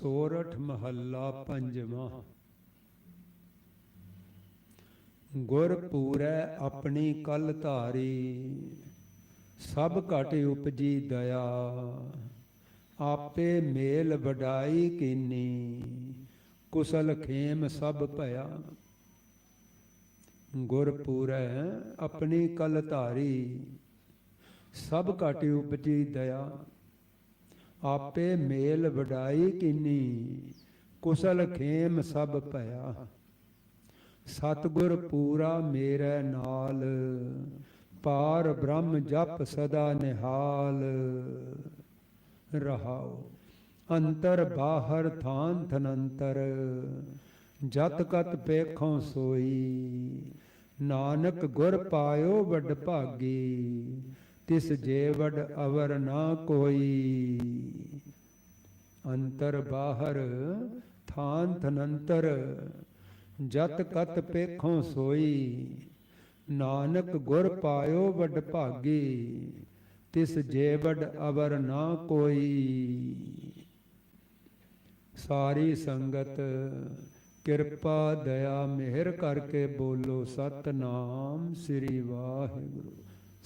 ਸੋਰਠ ਮਹੱਲਾ ਪੰਜਵਾਂ। ਗੁਰ ਪੂਰੈ ਆਪਣੀ ਕਲ ਧਾਰੀ, ਸਭ ਘਟ ਉਪਜੀ ਦਇਆ। ਆਪੇ ਮੇਲ ਵਡਾਈ ਕੀਨੀ, ਕੁਸਲ ਖੇਮ ਸਭ ਭਇਆ। ਗੁਰ ਪੂਰੈ ਆਪਣੀ ਕਲ ਧਾਰੀ, ਸਭ ਘਟ ਉਪਜੀ ਦਇਆ। ਆਪੇ ਮੇਲ ਵਡਾਈ ਕਿਨੀ, ਕੁਸਲ ਖੇਮ ਸਭ ਭਇਆ। ਸਤਗੁਰ ਪੂਰਾ ਮੇਰੇ ਨਾਲ, ਪਾਰ ਬ੍ਰਹਮ ਜਪ ਸਦਾ ਨਿਹਾਲ। ਰਹਾਓ ਅੰਤਰ ਬਾਹਰ ਥਾਨ ਥਨੰਤਰ, ਜਤ ਕਤ ਪੇਖੋਂ ਸੋਈ। ਨਾਨਕ ਗੁਰ ਪਾਇਓ ਵੱਡ ਭਾਗੀ ਤਿਸ ਜੇ ਅਵਰ ਨਾ ਕੋਈ। ਅੰਤਰ ਬਾਹਰ ਥਾਨ ਥਨੰਤਰ ਜਤ ਕਤ ਪੇਖੋਂ ਸੋਈ। ਨਾਨਕ ਗੁਰ ਪਾਇਓ ਵੱਡ ਭਾਗੀ, ਤਿਸ ਜੇ ਅਵਰ ਨਾ ਕੋਈ। ਸਾਰੀ ਸੰਗਤ ਕਿਰਪਾ, ਦਇਆ, ਮਿਹਰ ਕਰਕੇ ਬੋਲੋ, ਸਤਨਾਮ ਸ੍ਰੀ ਵਾਹਿਗੁਰੂ।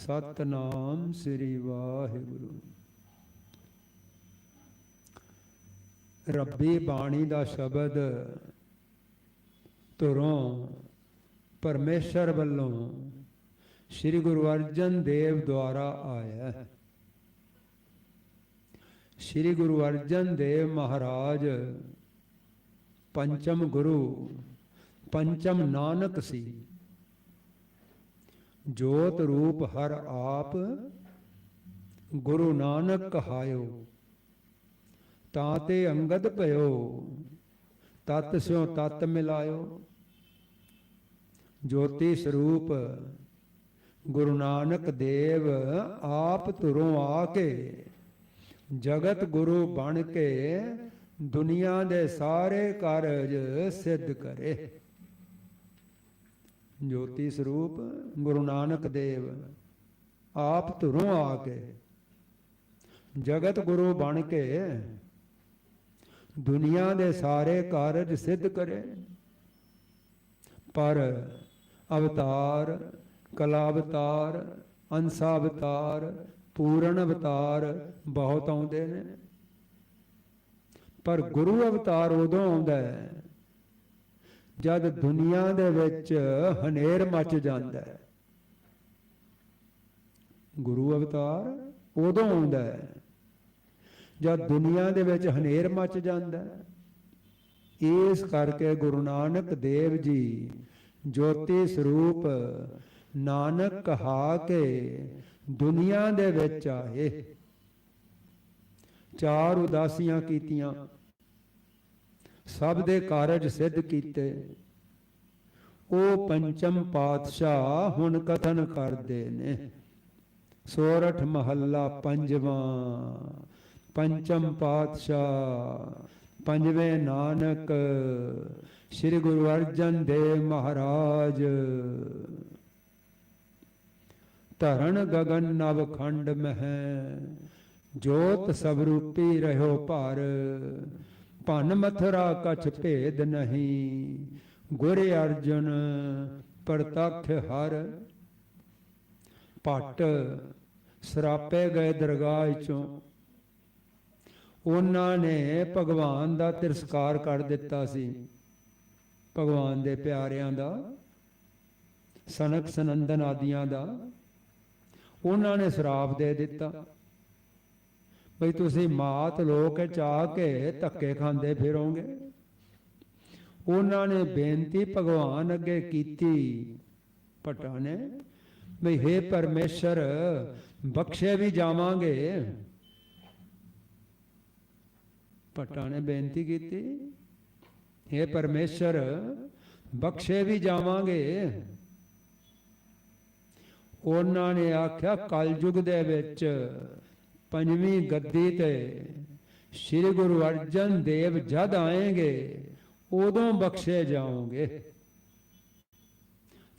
ਸਤਨਾਮ ਸ੍ਰੀ ਵਾਹਿਗੁਰੂ। ਰੱਬੀ ਬਾਣੀ ਦਾ ਸ਼ਬਦ ਤੁਰੋਂ ਪਰਮੇਸ਼ਰ ਵੱਲੋਂ ਸ੍ਰੀ ਗੁਰੂ ਅਰਜਨ ਦੇਵ ਦੁਆਰਾ ਆਇਆ ਹੈ। ਸ੍ਰੀ ਗੁਰੂ ਅਰਜਨ ਦੇਵ ਮਹਾਰਾਜ ਪੰਚਮ ਗੁਰੂ, ਪੰਚਮ ਨਾਨਕ ਸੀ। ਜੋਤ ਰੂਪ ਹਰ ਆਪ ਗੁਰੂ ਨਾਨਕ ਕਹਾਇਓ। ਤਾਂ ਤੇ ਅੰਗਦ ਭਇਓ, ਤਤ ਸਿਓ ਤਤ ਮਿਲਾਇਓ। ਜੋਤੀ ਸਰੂਪ ਗੁਰੂ ਨਾਨਕ ਦੇਵ ਆਪ ਤੁਰੋਂ ਆ ਕੇ ਜਗਤ ਗੁਰੂ ਬਣ ਕੇ ਦੁਨੀਆ ਦੇ ਸਾਰੇ ਕਾਰਜ ਸਿੱਧ ਕਰੇ। ਜੋਤੀ ਸਰੂਪ ਗੁਰੂ ਨਾਨਕ ਦੇਵ, ਆਪ ਧੁਰੋਂ ਆ ਕੇ ਜਗਤ ਗੁਰੂ ਬਣ ਕੇ ਦੁਨੀਆ ਦੇ ਸਾਰੇ ਕਾਰਜ ਸਿੱਧ ਕਰੇ। ਪਰ ਅਵਤਾਰ ਕਲਾ ਅਵਤਾਰ ਅੰਸਾ ਅਵਤਾਰ ਪੂਰਨ ਅਵਤਾਰ ਬਹੁਤ ਆਉਂਦੇ ਨੇ। ਪਰ ਗੁਰੂ ਅਵਤਾਰ ਉਦੋਂ ਆਉਂਦਾ ਹੈ ਜਦ ਦੁਨੀਆ ਦੇ ਵਿੱਚ ਹਨੇਰ ਮੱਚ ਜਾਂਦਾ ਹੈ, ਗੁਰੂ ਅਵਤਾਰ ਉਦੋਂ ਆਉਂਦਾ ਹੈ, ਜਦ ਦੁਨੀਆ ਦੇ ਵਿੱਚ ਹਨੇਰ ਮੱਚ ਜਾਂਦਾ ਹੈ। ਇਸ ਕਰਕੇ ਗੁਰੂ ਨਾਨਕ ਦੇਵ ਜੀ ਜੋਤੀ ਸਰੂਪ ਨਾਨਕ ਕਹਾ ਕੇ ਦੁਨੀਆ ਦੇ ਵਿੱਚ ਆਏ। ਚਾਰ ਉਦਾਸੀਆਂ ਕੀਤੀਆਂ। ਸਭ ਦੇ ਕਾਰਜ ਸਿੱਧ ਕੀਤੇ। ਉਹ ਪੰਚਮ ਪਾਤਸ਼ਾਹ ਹੁਣ ਕਥਨ ਕਰਦੇ ਨੇ। ਸੋਰਠ ਮਹੱਲਾ ਪੰਜਵਾਂ, ਪੰਚਮ ਪਾਤਸ਼ਾਹ, ਪੰਜਵੇਂ ਨਾਨਕ, ਸ੍ਰੀ ਗੁਰੂ ਅਰਜਨ ਦੇਵ ਮਹਾਰਾਜ। ਧਰਨ ਗਗਨ ਨਵ ਖੰਡ ਮਹਿ, ਜੋਤ ਸਭ ਰੂਪੀ ਰਹਿਓ ਭਰ। ਭਨ ਮਥਰਾ ਕਛ ਭੇਦ ਨਹੀਂ। ਗੁਰ ਅਰਜਨ ਪ੍ਰਤੱਖ ਹਰ। ਪਟ ਸਰਾਪੇ ਗਏ ਦਰਗਾਹ ਚੋਂ। ਉਹਨਾਂ ਨੇ ਭਗਵਾਨ ਦਾ ਤਿਰਸਕਾਰ ਕਰ ਦਿੱਤਾ ਸੀ। ਭਗਵਾਨ ਦੇ ਪਿਆਰਿਆਂ ਦਾ, ਸਨਕ ਸਨੰਦਨ ਆਦੀਆਂ ਦਾ। ਉਹਨਾਂ ਨੇ ਸ਼ਰਾਪ ਦੇ ਦਿੱਤਾ। ਭਈ ਤੁਸੀਂ ਮਾਤ ਲੋਕ ਚਾਹ ਕੇ ਧੱਕੇ ਖਾਂਦੇ ਫਿਰੋਗੇ। ਉਹਨਾਂ ਨੇ ਬੇਨਤੀ ਭਗਵਾਨ ਅੱਗੇ ਕੀਤੀ। ਭਟਾ ਨੇ ਭਈ हे ਪਰਮੇਸ਼ਰ, ਬਖਸ਼ੇ ਵੀ ਜਾਵਾਂਗੇ। ਭਟਾ ਨੇ ਬੇਨਤੀ ਕੀਤੀ हे ਪਰਮੇਸ਼ਰ, ਬਖਸ਼ੇ ਵੀ ਜਾਵਾਂਗੇ। ਉਹਨਾਂ ਨੇ ਆਖਿਆ, ਕਲਯੁਗ ਦੇ ਵਿੱਚ ਪੰਜਵੀਂ ਗੱਦੀ ਤੇ ਸ੍ਰੀ ਗੁਰੂ ਅਰਜਨ ਦੇਵ ਜਦ ਆਏਗੇ, ਉਦੋਂ ਬਖਸ਼ੇ ਜਾਓਗੇ।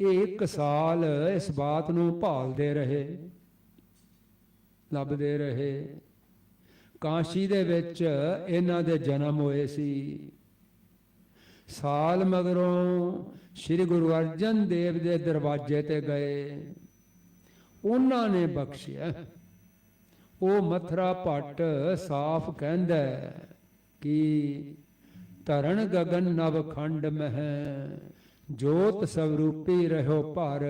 ਇਹ ਇੱਕ ਸਾਲ ਇਸ ਬਾਤ ਨੂੰ ਭਾਲਦੇ ਰਹੇ, ਲੱਭਦੇ ਰਹੇ। ਕਾਸ਼ੀ ਦੇ ਵਿੱਚ ਇਹਨਾਂ ਦੇ ਜਨਮ ਹੋਏ ਸੀ। ਸਾਲ ਮਗਰੋਂ ਸ੍ਰੀ ਗੁਰੂ ਅਰਜਨ ਦੇਵ ਦੇ ਦਰਵਾਜ਼ੇ ਤੇ ਗਏ। ਉਹਨਾਂ ਨੇ ਬਖਸ਼ਿਆ। ਉਹ ਮਥਰਾ ਭੱਟ ਸਾਫ਼ ਕਹਿੰਦਾ ਕਿ ਧਰਨ ਗਗਨ ਨਵ ਖੰਡ ਮਹਿ, ਜੋਤ ਸਵਰੂਪੀ ਰਹਿਓ ਭਰ,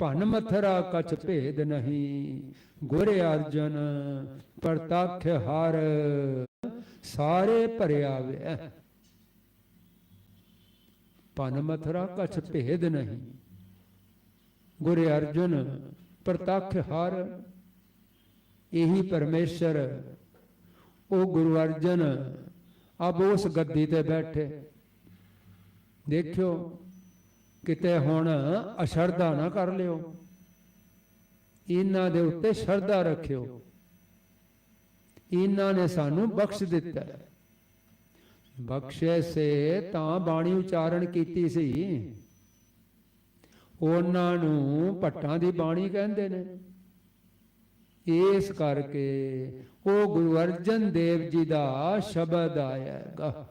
ਭਨ ਮਥਰਾ ਕਛ ਭੇਦ ਨਹੀਂ, ਗੁਰ ਅਰਜਨ ਪ੍ਰਤੱਖ ਹਰ, ਸਾਰੇ ਭਰਿਆ ਵੇ ਭਨ ਮਥਰਾ ਕਛ ਭੇਦ ਨਹੀਂ, ਗੁਰ ਅਰਜਨ ਪ੍ਰਤੱਖ ਹਰ ਇਹੀ ਪਰਮੇਸ਼ਰ, ਉਹ ਗੁਰੂ ਅਰਜਨ ਅਬ ਉਸ ਗੱਦੀ ਤੇ ਬੈਠੇ। ਦੇਖਿਓ, ਕਿਤੇ ਹੁਣ ਅਸ਼ਰਧਾ ਨਾ ਕਰ ਲਿਓ। ਇਹਨਾਂ ਦੇ ਉੱਤੇ ਸ਼ਰਧਾ ਰੱਖਿਓ। ਇਹਨਾਂ ਨੇ ਸਾਨੂੰ ਬਖਸ਼ ਦਿੱਤਾ। ਬਖਸ਼ੇ ਸੇ ਤਾਂ ਬਾਣੀ ਉਚਾਰਨ ਕੀਤੀ ਸੀ। ਉਹਨਾਂ ਨੂੰ ਭੱਟਾਂ ਦੀ ਬਾਣੀ ਕਹਿੰਦੇ ਨੇ। ਇਸ ਕਰਕੇ ਉਹ ਗੁਰੂ ਅਰਜਨ ਦੇਵ ਜੀ ਦਾ ਸ਼ਬਦ ਆਇਆਗਾ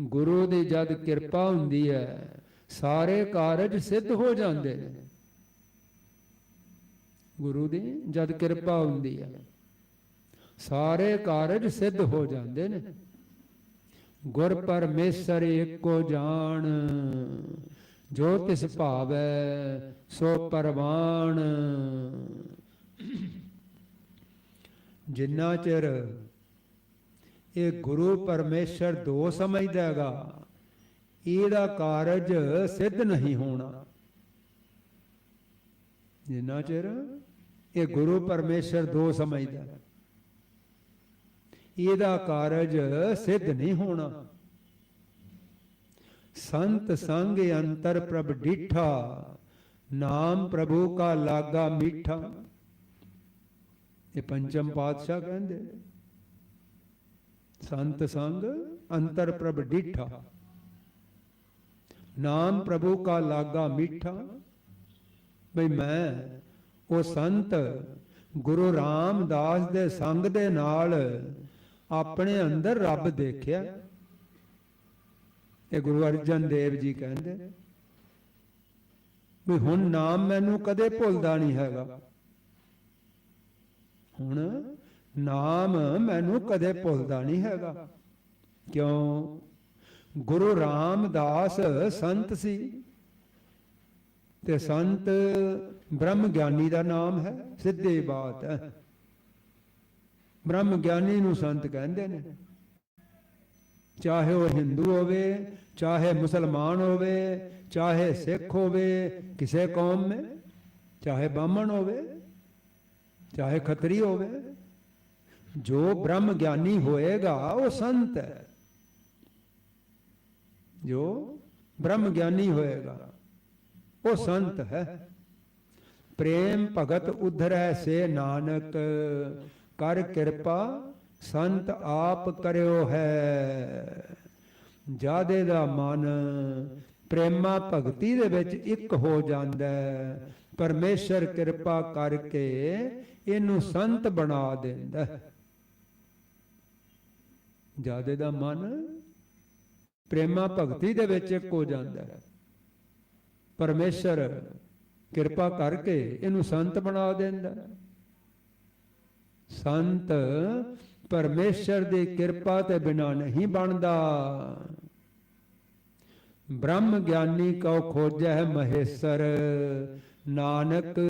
ਗੁਰੂ ਦੀ ਜਦ ਕਿਰਪਾ ਹੁੰਦੀ ਹੈ, ਸਾਰੇ ਕਾਰਜ ਸਿੱਧ ਹੋ ਜਾਂਦੇ ਨੇ। ਗੁਰੂ ਦੀ ਜਦ ਕਿਰਪਾ ਹੁੰਦੀ ਹੈ, ਸਾਰੇ ਕਾਰਜ ਸਿੱਧ ਹੋ ਜਾਂਦੇ ਨੇ। ਗੁਰ ਪਰਮੇਸ਼ਰ ਏਕੋ ਜਾਣ, ਜੋ ਤਿਸ ਭਾਵੈ ਸੋ ਪਰਵਾਣ। ਜਿੰਨਾ ਚਿਰ ਇਹ ਗੁਰੂ ਪਰਮੇਸ਼ਰ ਦੋ ਸਮਝਦਾ ਹੈਗਾ ਇਹਦਾ ਕਾਰਜ ਸਿੱਧ ਨਹੀਂ ਹੋਣਾ ਜਿੰਨਾ ਚਿਰ ਇਹ ਗੁਰੂ ਪਰਮੇਸ਼ਰ ਦੋ ਸਮਝਦਾ ਹੈ, ਇਹਦਾ ਕਾਰਜ ਸਿੱਧ ਨਹੀਂ ਹੋਣਾ ਸੰਤ ਸੰਗ ਅੰਤਰ ਪ੍ਰਭ ਡੀਠਾ ਨਾਮ ਪ੍ਰਭੂ ਕਾ ਲਾਗਾ ਮੀਠਾ ਇਹ ਪੰਚਮ ਪਾਤਸ਼ਾਹ ਕਹਿੰਦੇ ਸੰਤ ਸੰਗ ਅੰਤਰ ਪ੍ਰਭ ਡੀਠਾ। ਨਾਮ ਪ੍ਰਭੂ ਕਾ ਲਾਗਾ ਮੀਠਾ। ਬਈ ਮੈਂ, ਉਹ ਸੰਤ ਗੁਰੂ ਰਾਮਦਾਸ ਦੇ ਸੰਗ ਦੇ ਨਾਲ ਆਪਣੇ ਅੰਦਰ ਰੱਬ ਦੇਖਿਆ। ਇਹ ਗੁਰੂ ਅਰਜਨ ਦੇਵ ਜੀ ਕਹਿੰਦੇ ਵੀ ਹੁਣ ਨਾਮ ਮੈਨੂੰ ਕਦੇ ਭੁੱਲਦਾ ਨਹੀਂ ਹੈਗਾ। ਹੁਣ ਨਾਮ ਮੈਨੂੰ ਕਦੇ ਭੁੱਲਦਾ ਨਹੀਂ ਹੈਗਾ। ਕਿਉਂ? ਗੁਰੂ ਰਾਮਦਾਸ ਸੰਤ ਸੀ ਤੇ ਸੰਤ ਬ੍ਰਹਮ ਗਿਆਨੀ ਦਾ ਨਾਮ ਹੈ, ਸਿੱਧੀ ਬਾਤ ਹੈ। ਬ੍ਰਹਮ ਗਿਆਨੀ ਨੂੰ ਸੰਤ ਕਹਿੰਦੇ ਨੇ। ਚਾਹੇ ਉਹ ਹਿੰਦੂ ਹੋਵੇ, ਚਾਹੇ ਮੁਸਲਮਾਨ ਹੋਵੇ, ਚਾਹੇ ਸਿੱਖ ਹੋਵੇ, ਕਿਸੇ ਕੌਮ में ਚਾਹੇ ਬਾਹਮਣ ਹੋਵੇ ਚਾਹੇ ਖਤਰੀ ਹੋਵੇ, ਜੋ ਬ੍ਰਹਮ ਗਿਆਨੀ ਹੋਏਗਾ, ਉਹ ਸੰਤ ਹੈ। ਜੋ ਬ੍ਰਹਮ ਗਿਆਨੀ ਹੋਏਗਾ, ਉਹ ਸੰਤ ਹੈ। ਪ੍ਰੇਮ ਭਗਤ ਉਧਰੈ ਸੇ ਨਾਨਕ, ਕਰ ਕਿਰਪਾ ਸੰਤ ਆਪ ਕਰਿਓ ਹੈ। ਜਾਦੇ ਦਾ ਮਨ ਪ੍ਰੇਮਾ ਭਗਤੀ ਦੇ ਵਿੱਚ ਇੱਕ ਹੋ ਜਾਂਦਾ ਹੈ। ਪਰਮੇਸ਼ਰ ਕਿਰਪਾ ਕਰਕੇ ਇਹਨੂੰ ਸੰਤ ਬਣਾ ਦਿੰਦਾ। ਹੈ ਜਾਦੇ ਦਾ ਮਨ ਪ੍ਰੇਮਾ ਭਗਤੀ ਦੇ ਵਿੱਚ ਇੱਕ ਹੋ ਜਾਂਦਾ ਹੈ। ਪਰਮੇਸ਼ਰ ਕਿਰਪਾ ਕਰਕੇ ਇਹਨੂੰ ਸੰਤ ਬਣਾ ਦਿੰਦਾ ਸੰਤ ਪਰਮੇਸ਼ਰ ਦੀ ਕਿਰਪਾ ਤੇ ਬਿਨਾ ਨਹੀਂ ਬਣਦਾ। ਬ੍ਰਹਮ ਗਿਆਨੀ ਕਉ ਖੋਜੈ ਮਹੇਸ਼ਰ। ਨਾਨਕ,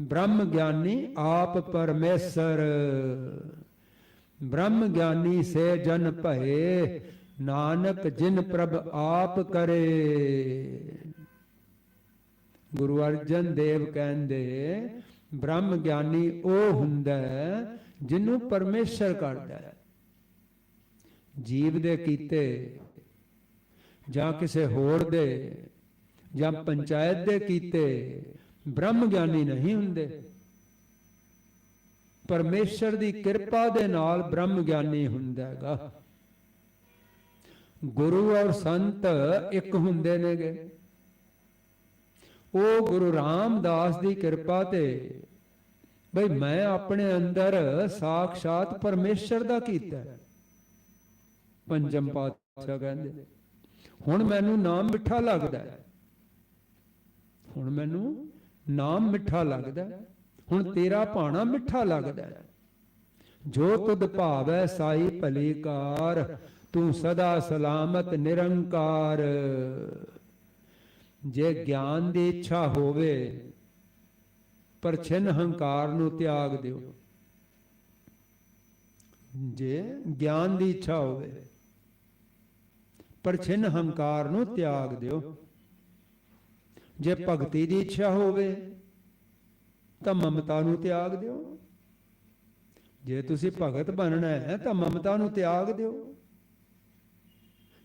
ਬ੍ਰਹਮ ਗਿਆਨੀ ਆਪ ਪਰਮੇਸ਼ਰ। ਬ੍ਰਹਮ ਗਿਆਨੀ ਸੇ ਜਨ ਭਏ, ਨਾਨਕ ਜਿਨ ਪ੍ਰਭ ਆਪ ਕਰੇ। ਗੁਰੂ ਅਰਜਨ ਦੇਵ ਕਹਿੰਦੇ, ਬ੍ਰਹਮ ਗਿਆਨੀ ਉਹ ਹੁੰਦਾ ਜਿਹਨੂੰ ਪਰਮੇਸ਼ਰ ਕਰਦਾ ਹੈ। ਜੀਵ ਦੇ ਕੀਤੇ ਜਾਂ ਕਿਸੇ ਹੋਰ ਦੇ ਜਾਂ ਪੰਚਾਇਤ ਦੇ ਕੀਤੇ ਬ੍ਰਹਮ ਗਿਆਨੀ ਨਹੀਂ ਹੁੰਦੇ ਪਰਮੇਸ਼ਰ ਦੀ ਕਿਰਪਾ ਦੇ ਨਾਲ ਬ੍ਰਹਮ ਗਿਆਨੀ ਹੁੰਦਾ ਹੈਗਾ ਗੁਰੂ ਔਰ ਸੰਤ ਇੱਕ ਹੁੰਦੇ ਨੇਗੇ ਉਹ ਗੁਰੂ ਰਾਮਦਾਸ ਦੀ ਕਿਰਪਾ ਤੇ ਬਈ ਮੈਂ ਆਪਣੇ ਅੰਦਰ ਸਾਖਸ਼ਾਤ ਪਰਮੇਸ਼ਰ ਦਾ ਕੀਤਾ ਹੈ। ਪੰਜਮ ਪਾਤਸ਼ਾਹ ਕਹਿੰਦੇ, ਹੁਣ ਮੈਨੂੰ ਨਾਮ ਮਿੱਠਾ ਲੱਗਦਾ ਹੈ। ਹੁਣ ਮੈਨੂੰ ਨਾਮ ਮਿੱਠਾ ਲੱਗਦਾ ਹੁਣ ਤੇਰਾ ਭਾਣਾ ਮਿੱਠਾ ਲੱਗਦਾ ਹੈ। ਜੋ ਤੁਧ ਭਾਵੈ ਸਾਈ ਭਲੀ ਕਾਰ ਤੂੰ ਸਦਾ ਸਲਾਮਤ ਨਿਰੰਕਾਰ। ਜੇ ਗਿਆਨ ਦੀ ਇੱਛਾ ਹੋਵੇ ਪਰ ਛਿਨ ਹੰਕਾਰ ਨੂੰ ਤਿਆਗ ਦਿਓ। ਜੇ ਗਿਆਨ ਦੀ ਇੱਛਾ ਹੋਵੇ ਪਰ ਛਿਨ ਹੰਕਾਰ ਨੂੰ ਤਿਆਗ ਦਿਓ। ਜੇ ਭਗਤੀ ਦੀ ਇੱਛਾ ਹੋਵੇ, ਤਾਂ ਮਮਤਾ ਨੂੰ ਤਿਆਗ ਦਿਓ। ਜੇ ਤੁਸੀਂ ਭਗਤ ਬਣਨਾ ਹੈ, ਤਾਂ ਮਮਤਾ ਨੂੰ ਤਿਆਗ ਦਿਓ।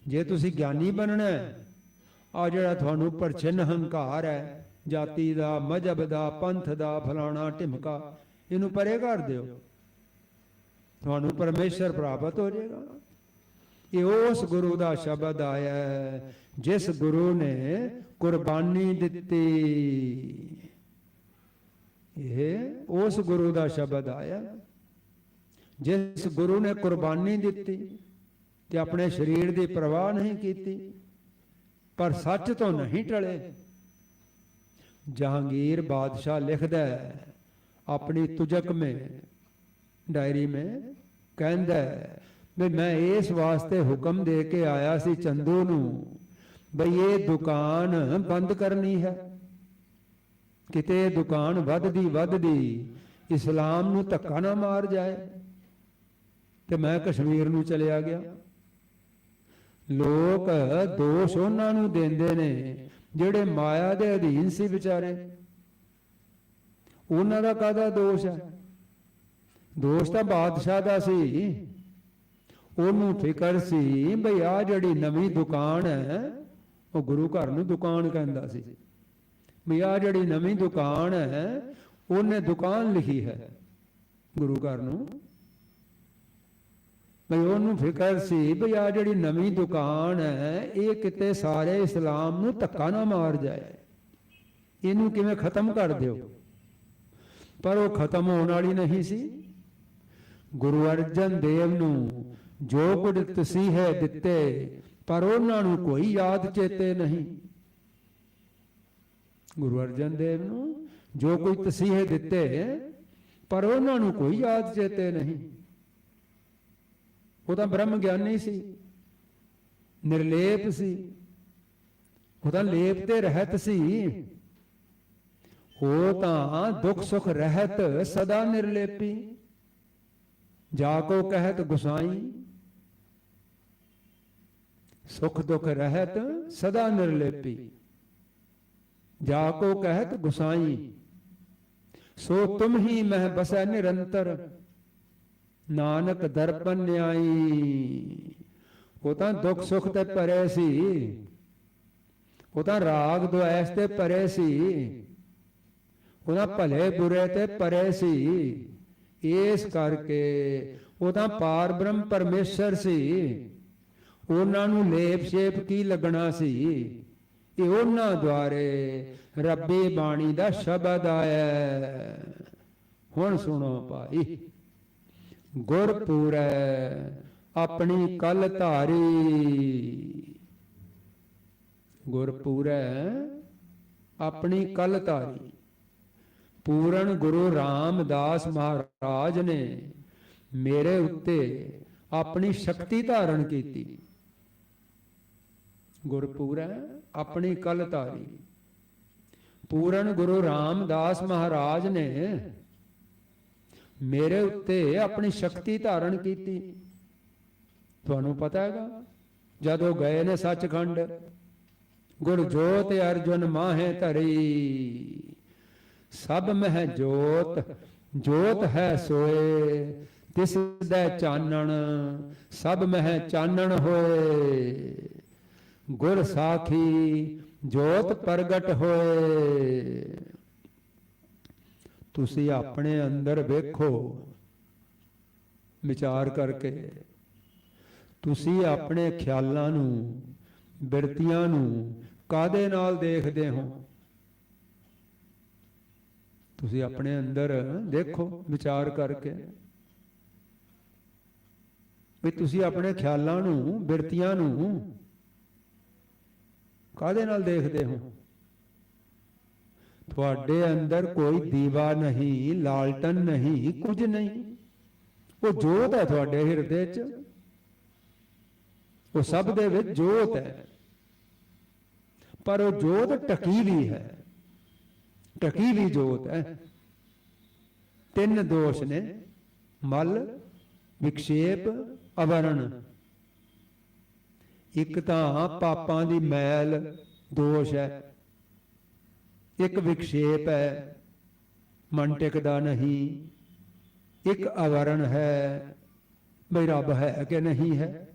ਜੇ ਤੁਸੀਂ ਗਿਆਨੀ ਬਣਨਾ ਹੈ, ਆ ਜਿਹੜਾ ਤੁਹਾਨੂੰ ਪਰਛਿੰਨ ਹੰਕਾਰ ਹੈ, ਜਾਤੀ ਦਾ ਮਜਬ ਦਾ, ਪੰਥ ਦਾ, ਫਲਾਣਾ ਢਿਮਕਾ, ਇਹਨੂੰ ਪਰੇ ਕਰ ਦਿਓ। ਤੁਹਾਨੂੰ ਪਰਮੇਸ਼ਰ ਪ੍ਰਾਪਤ ਹੋ ਜਾਏਗਾ। ਇਹ ਉਸ ਗੁਰੂ ਦਾ ਸ਼ਬਦ ਆਇਆ ਜਿਸ ਗੁਰੂ ਨੇ ਕੁਰਬਾਨੀ ਦਿੱਤੀ। ਇਹ ਉਸ ਗੁਰੂ ਦਾ ਸ਼ਬਦ ਆਇਆ। ਜਿਸ ਗੁਰੂ ਨੇ ਕੁਰਬਾਨੀ ਦਿੱਤੀ ਤੇ ਆਪਣੇ ਸਰੀਰ ਦੀ ਪਰਵਾਹ ਨਹੀਂ ਕੀਤੀ, ਪਰ ਸੱਚ ਤੋਂ ਨਹੀਂ ਟਲੇ। ਜਹਾਂਗੀਰ ਬਾਦਸ਼ਾਹ ਲਿਖਦਾ ਹੈ, ਆਪਣੀ ਤੁਜਕ ਮੇ ਡਾਇਰੀ ਮੇ ਕਹਿੰਦਾ ਹੈ ਵੀ ਮੈਂ ਇਸ ਵਾਸਤੇ ਹੁਕਮ ਦੇ ਕੇ ਆਇਆ ਸੀ ਚੰਦੂ ਨੂੰ। ਬਈ ਇਹ ਦੁਕਾਨ ਬੰਦ ਕਰਨੀ ਹੈ। ਕਿਤੇ ਦੁਕਾਨ ਵੱਧਦੀ ਵੱਧਦੀ ਇਸਲਾਮ ਨੂੰ ਧੱਕਾ ਨਾ ਮਾਰ ਜਾਏ। ਤੇ ਮੈਂ ਕਸ਼ਮੀਰ ਨੂੰ ਚਲਿਆ ਗਿਆ। ਲੋਕ ਦੋਸ਼ ਉਹਨਾਂ ਨੂੰ ਦਿੰਦੇ ਨੇ, ਜਿਹੜੇ ਮਾਇਆ ਦੇ ਅਧੀਨ ਸੀ ਵਿਚਾਰੇ। ਉਹਨਾਂ ਦਾ ਕਾਹਦਾ ਦੋਸ਼ ਹੈ? ਦੋਸ਼ ਤਾਂ ਬਾਦਸ਼ਾਹ ਦਾ ਸੀ। ਉਹਨੂੰ ਫਿਕਰ ਸੀ ਭਈ ਆ ਜਿਹੜੀ ਨਵੀਂ ਦੁਕਾਨ ਹੈ ਉਹ ਗੁਰੂ ਘਰ ਨੂੰ ਦੁਕਾਨ ਕਹਿੰਦਾ ਸੀ। ਵੀ ਆ ਜਿਹੜੀ ਨਵੀਂ ਦੁਕਾਨ ਹੈ, ਉਹਨੇ ਦੁਕਾਨ ਲਿਖੀ ਹੈ। ਗੁਰੂ ਘਰ ਨੂੰ ਬਈ ਉਹਨੂੰ ਫਿਕਰ ਸੀ ਵੀ ਆ ਜਿਹੜੀ ਨਵੀਂ ਦੁਕਾਨ ਹੈ, ਇਹ ਕਿਤੇ ਸਾਰੇ ਇਸਲਾਮ ਨੂੰ ਧੱਕਾ ਨਾ ਮਾਰ ਜਾਏ। ਇਹਨੂੰ ਕਿਵੇਂ ਖਤਮ ਕਰ ਦਿਓ? ਪਰ ਉਹ ਖਤਮ ਹੋਣ ਵਾਲੀ ਨਹੀਂ ਸੀ। ਗੁਰੂ ਅਰਜਨ ਦੇਵ ਨੂੰ ਜੋ ਕੁਝ ਤਸੀਹੇ ਦਿੱਤੇ। ਪਰ ਉਹਨਾਂ ਨੂੰ ਕੋਈ ਯਾਦ ਚੇਤੇ ਨਹੀਂ। ਗੁਰੂ ਅਰਜਨ ਦੇਵ ਨੂੰ ਜੋ ਕੋਈ ਤਸੀਹੇ ਦਿੱਤੇ, ਪਰ ਉਹਨਾਂ ਨੂੰ ਕੋਈ ਯਾਦ ਚੇਤੇ ਨਹੀਂ। ਉਹ ਤਾਂ ਬ੍ਰਹਮ ਗਿਆਨੀ ਸੀ, ਨਿਰਲੇਪ ਸੀ, ਉਹ ਤਾਂ ਲੇਪ ਤੇ ਰਹਿਤ ਸੀ। ਉਹ ਤਾਂ ਦੁੱਖ ਸੁਖ ਰਹਿਤ ਸਦਾ ਨਿਰਲੇਪੀ। ਜਾ ਕੋ ਕਹਿਤ ਗੁਸਾਈ ਸੁਖ ਦੁਖ ਰਹਿਤ ਸਦਾ ਨਿਰਲੇਪੀ। ਜਾ ਕੋ ਕਹਿਤ ਗੁਸਾਈ, ਸੋ ਤੁਮ ਹੀ ਮਹਿ ਬਸੈ ਨਿਰੰਤਰ। ਨਾਨਕ ਦਰਪਨ ਨਿਆਈ, ਉਹ ਤਾਂ ਦੁੱਖ ਸੁਖ ਤੇ ਭਰੇ ਸੀ। ਉਹ ਤਾਂ ਰਾਗ ਦੁਐਸ ਤੇ ਭਰੇ ਸੀ। ਉਹ ਭਲੇ ਬੁਰੇ ਤੇ ਭਰੇ ਸੀ। ਇਸ ਕਰਕੇ ਉਹ ਤਾਂ ਪਾਰ ਬ੍ਰਹਮ ਪਰਮੇਸ਼ਰ ਸੀ। ਉਹਨਾਂ ਨੂੰ ਲੇਪ ਸ਼ੇਪ ਕੀ ਲੱਗਣਾ ਸੀ? ਇਹ ਉਹਨਾਂ ਦੁਆਰੇ ਰੱਬੀ ਬਾਣੀ ਦਾ ਸ਼ਬਦ ਆਇਆ ਹੁਣ ਸੁਣੋ ਭਾਈ, ਗੁਰਪੂਰੈ ਆਪਣੀ ਕਲ ਧਾਰੀ। ਗੁਰਪੂਰੈ ਆਪਣੀ ਕਲ ਧਾਰੀ। ਪੂਰਨ ਗੁਰੂ ਰਾਮਦਾਸ ਮਹਾਰਾਜ ਨੇ ਮੇਰੇ ਉੱਤੇ ਆਪਣੀ ਸ਼ਕਤੀ ਧਾਰਨ ਕੀਤੀ। ਗੁਰਪੂਰੈ ਆਪਣੀ ਕਲ ਧਾਰੀ। ਪੂਰਨ ਗੁਰੂ ਰਾਮਦਾਸ ਮਹਾਰਾਜ ਨੇ ਮੇਰੇ ਉੱਤੇ ਆਪਣੀ ਸ਼ਕਤੀ ਧਾਰਨ ਕੀਤੀ। ਤੁਹਾਨੂੰ ਪਤਾ ਹੈਗਾ, ਜਦੋਂ ਗਏ ਨੇ ਸੱਚਖੰਡ, ਗੁਰ ਜੋਤ ਅਰਜੁਨ ਮਾਹੇ ਧਰੀ। ਸਭ ਮਹਿ ਜੋਤ ਜੋਤ ਹੈ ਸੋਏ, ਤਿਸ ਦਾ ਚਾਨਣ, ਸਭ ਮਹਿ ਚਾਨਣ ਹੋਏ। ਗੁਰ ਸਾਖੀ ਜੋਤ ਪ੍ਰਗਟ ਹੋਏ। ਤੁਸੀਂ ਆਪਣੇ ਅੰਦਰ ਵੇਖੋ। ਵਿਚਾਰ ਕਰਕੇ। ਤੁਸੀਂ ਆਪਣੇ ਖਿਆਲਾਂ ਨੂੰ, ਬਿਰਤੀਆਂ ਨੂੰ ਕਾਦੇ ਨਾਲ ਦੇਖਦੇ ਹੋ? ਤੁਸੀਂ ਆਪਣੇ ਅੰਦਰ ਦੇਖੋ, ਵਿਚਾਰ ਕਰਕੇ। ਵੀ ਤੁਸੀਂ ਆਪਣੇ ਖਿਆਲਾਂ ਨੂੰ, ਬਿਰਤੀਆਂ ਨੂੰ ਕਾਦੇ ਨਾਲ ਦੇਖਦੇ ਹੋ? ਤੁਹਾਡੇ ਅੰਦਰ ਕੋਈ ਦੀਵਾ ਨਹੀਂ, ਲਾਲਟਨ ਨਹੀਂ, ਕੁਝ ਨਹੀਂ। ਉਹ ਜੋਤ ਹੈ ਤੁਹਾਡੇ ਹਿਰਦੇ 'ਚ। ਉਹ ਸਭ ਦੇ ਵਿੱਚ ਜੋਤ ਹੈ। ਪਰ ਉਹ ਜੋਤ ਟਕੀਲੀ ਹੈ। ਟਕੀਲੀ ਜੋਤ ਹੈ। ਤਿੰਨ ਦੋਸ਼ ਨੇ। ਮਲ ਵਿਖੇਪ ਅਵਰਣ। ਇੱਕ ਤਾਂ ਪਾਪਾਂ ਦੀ ਮੈਲ ਦੋਸ਼ ਹੈ। ਇੱਕ ਵਿਖੇਪ ਹੈ ਮਨ ਟਿਕਦਾ ਨਹੀਂ। ਇੱਕ ਅਵਰਣ ਹੈ, ਬਈ ਰੱਬ ਹੈ ਕਿ ਨਹੀਂ ਹੈ।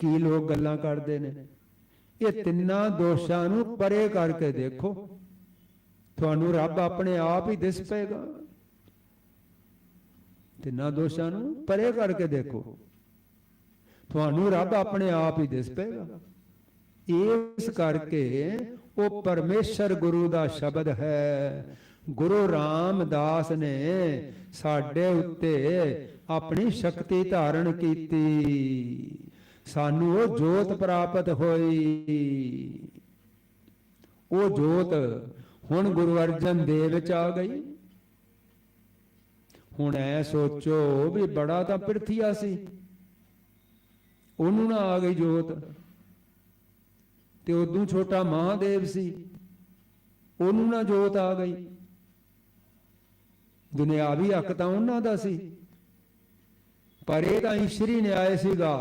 ਕੀ ਲੋਕ ਗੱਲਾਂ ਕਰਦੇ ਨੇ? ਇਹ ਤਿੰਨਾਂ ਦੋਸ਼ਾਂ ਨੂੰ ਪਰੇ ਕਰਕੇ ਦੇਖੋ। ਤੁਹਾਨੂੰ ਰੱਬ ਆਪਣੇ ਆਪ ਹੀ ਦਿਸ ਪਏਗਾ। ਤਿੰਨਾਂ ਦੋਸ਼ਾਂ ਨੂੰ ਪਰੇ ਕਰਕੇ ਦੇਖੋ। ਤੁਹਾਨੂੰ ਰੱਬ ਆਪਣੇ ਆਪ ਹੀ ਦਿਸ ਪਏਗਾ ਇਸ ਕਰਕੇ ਉਹ ਪਰਮੇਸ਼ਰ ਗੁਰੂ ਦਾ ਸ਼ਬਦ ਹੈ। ਗੁਰੂ ਰਾਮਦਾਸ ਨੇ ਸਾਡੇ ਉੱਤੇ ਆਪਣੀ ਸ਼ਕਤੀ ਧਾਰਨ ਕੀਤੀ। ਸਾਨੂੰ ਉਹ ਜੋਤ ਪ੍ਰਾਪਤ ਹੋਈ। ਉਹ ਜੋਤ ਹੁਣ ਗੁਰੂ ਅਰਜਨ ਦੇਵ ਚ ਆ ਗਈ। ਹੁਣ ਐ ਸੋਚੋ ਵੀ ਬੜਾ ਤਾਂ ਪਿਰਥੀਆ ਸੀ। ਉਹਨੂੰ ਨਾ ਆ ਗਈ ਜੋਤ। ਤੇ ਉਦੋਂ ਛੋਟਾ ਮਹਾਦੇਵ ਸੀ, ਉਹਨੂੰ ਨਾ ਜੋਤ ਆ ਗਈ। ਦੁਨਿਆਵੀ ਹੱਕ ਤਾਂ ਉਹਨਾਂ ਦਾ ਸੀ, ਪਰ ਇਹ ਤਾਂ ਈਸ਼ਰੀ ਨਿਆਏ ਸੀਗਾ।